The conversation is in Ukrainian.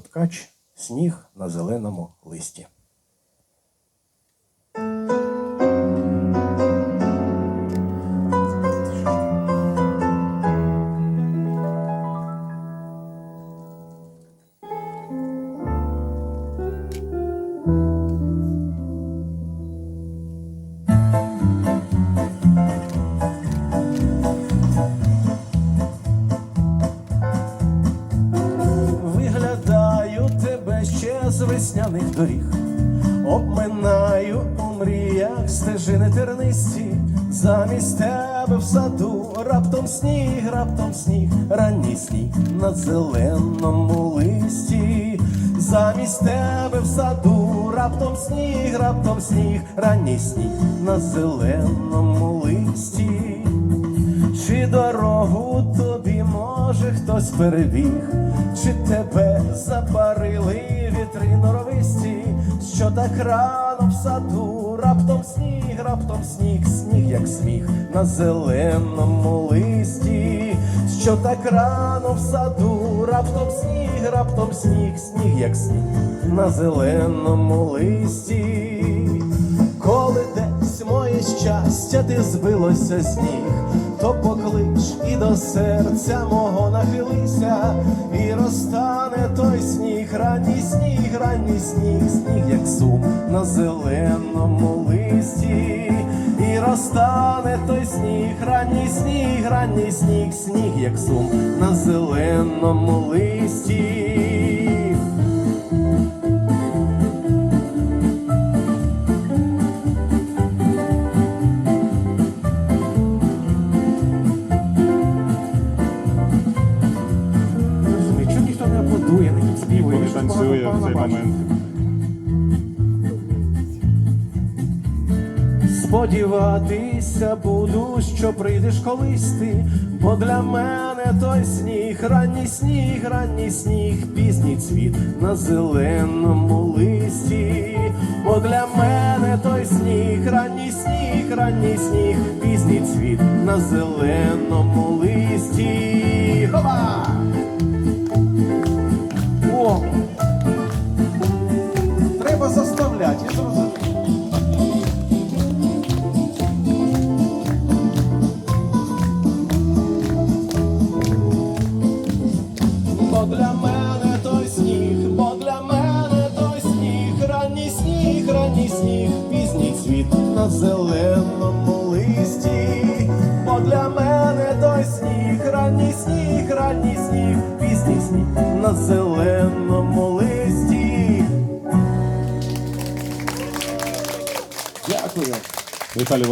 Ткач Сніг на зеленому листі. Весняних доріг, обминаю у мріях стежини тернисті, замість тебе в саду раптом сніг, раптом сніг, ранній сніг на зеленому листі, замість тебе в саду раптом сніг, раптом сніг, ранній сніг на зеленому листі. Чи дорогу тобі може хтось перебіг, чи тебе запарили вітри норовисті, що так рано в саду, раптом сніг, раптом сніг, сніг, як сміх на зеленому листі, що так рано в саду, раптом сніг, раптом сніг, сніг, як сніг на зеленому листі. Десь моє щастя ти збилося з ніг, то поклич і до серця мого нахилися, і розтане той сніг, ранній сніг, ранній сніг, сніг, як сум на зеленому листі, і розтане той сніг, ранній сніг, ранній сніг, сніг, як сум на зеленому листі. Танцює в цей момент. Сподіватися буду, що прийдеш колись ти, бо для мене той сніг, ранній сніг, ранній сніг, пізній цвіт на зеленому листі, бо для мене той сніг, ранній сніг, ранній сніг, пізній цвіт на зеленому листі. Хопа! Треба заставляти, я зрозумів. Бо для мене той сніг, бо для мене той сніг, ранній сніг, ранній сніг, пізній цвіт на зеленому листі. Бо для мене той сніг, ранній сніг, ранній сніг, пізній сніг на зеленому листі. Italia